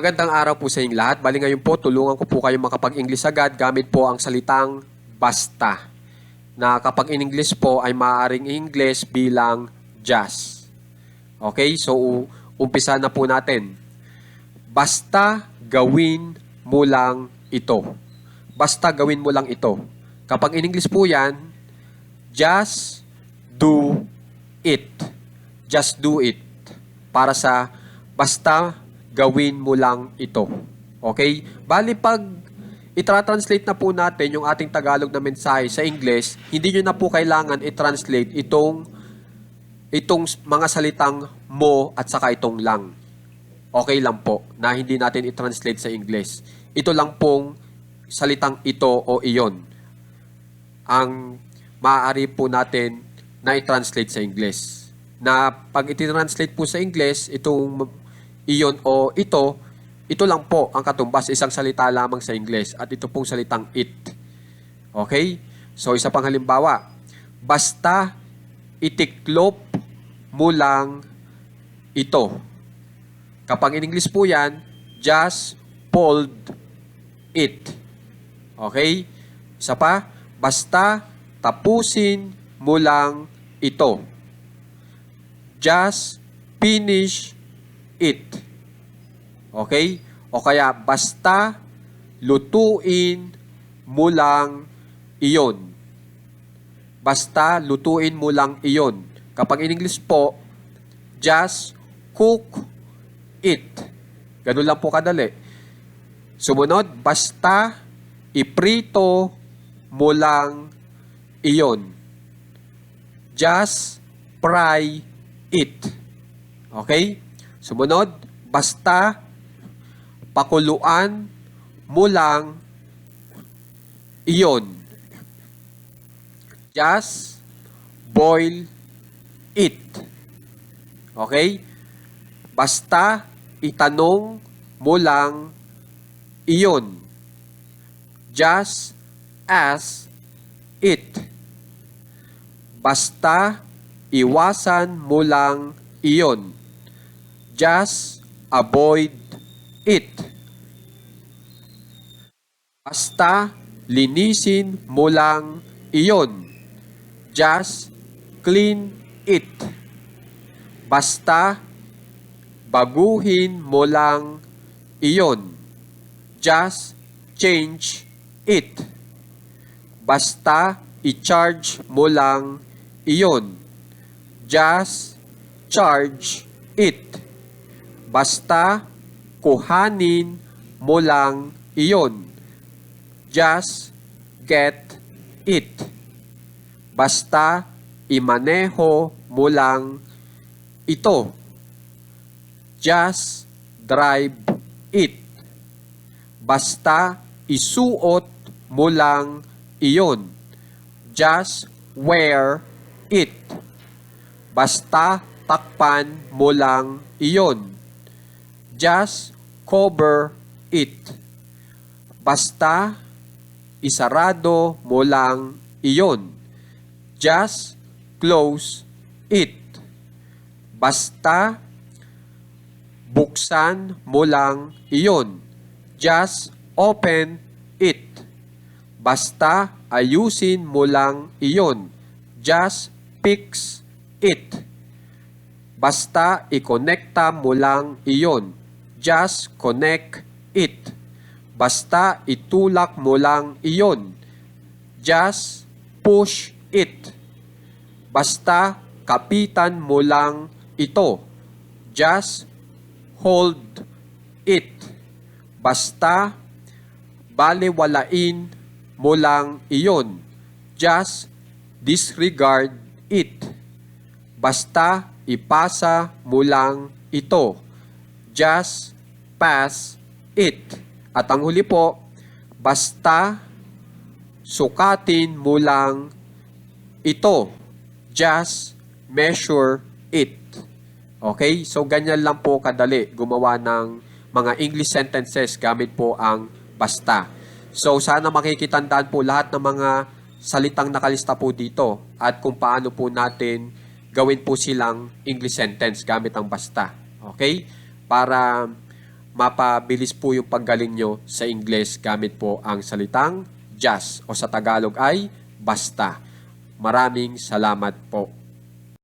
Magandang araw po sa inyong lahat. Bali ngayon po, tulungan ko po kayo makapag-English agad gamit po ang salitang basta. Na kapag in English po ay maaaring English bilang just. Okay, so umpisa na po natin. Basta gawin mo lang ito. Basta gawin mo lang ito. Kapag in English po yan, just do it. Just do it. Para sa basta gawin mo lang ito. Okay? Bali pag itra-translate na po natin yung ating Tagalog na mensahe sa English, hindi nyo na po kailangan i-translate itong itong mga salitang mo at saka itong lang. Okay lang po na hindi natin i-translate sa English. Ito lang pong salitang ito o iyon ang maaari po natin na i-translate sa English. Na pag i-translate po sa English, itong iyon o ito, ito lang po ang katumbas, isang salita lamang sa English at ito pong salitang it. Okay? So isa pang halimbawa, basta itiklop mo lang ito. Kapag in English po yan, just fold it. Okay? Isa pa, basta tapusin mo lang ito. Just finish it. Okay? O kaya, basta lutuin mo lang iyon. Basta lutuin mo lang iyon. Kapag in English po, just cook it. Ganun lang po kadali. Sumunod, basta iprito mo lang iyon. Just fry it. Okay? Sumunod, basta pakuluan mo lang iyon. Just boil it. Okay? Basta itanong mo lang iyon. Just ask it. Basta iwasan mo lang iyon. Just avoid it. Basta linisin mo lang iyon. Just clean it. Basta baguhin mo lang iyon. Just change it. Basta i-charge mo lang iyon. Just charge it. Basta kuhanin mo lang iyon. Just get it. Basta imaneho mo lang ito. Just drive it. Basta isuot mo lang iyon. Just wear it. Basta takpan mo lang iyon. Just cover it. Basta isarado mo lang iyon. Just close it. Basta buksan mo lang iyon. Just open it. Basta ayusin mo lang iyon. Just fix it. Basta ikonekta mo lang iyon. Just connect it. Basta itulak mo lang iyon. Just push it. Basta kapitan mo lang ito. Just hold it. Basta baliwalain mo lang iyon. Just disregard it. Basta ipasa mo lang ito. Just pass it. At ang huli po, basta sukatin mo lang ito. Just measure it. Okay? So, ganyan lang po kadali gumawa ng mga English sentences gamit po ang basta. So, sana makikitandaan po lahat ng mga salitang nakalista po dito at kung paano po natin gawin po silang English sentence gamit ang basta. Okay? Para mapabilis po yung paggaling nyo sa Ingles gamit po ang salitang just o sa Tagalog ay basta. Maraming salamat po.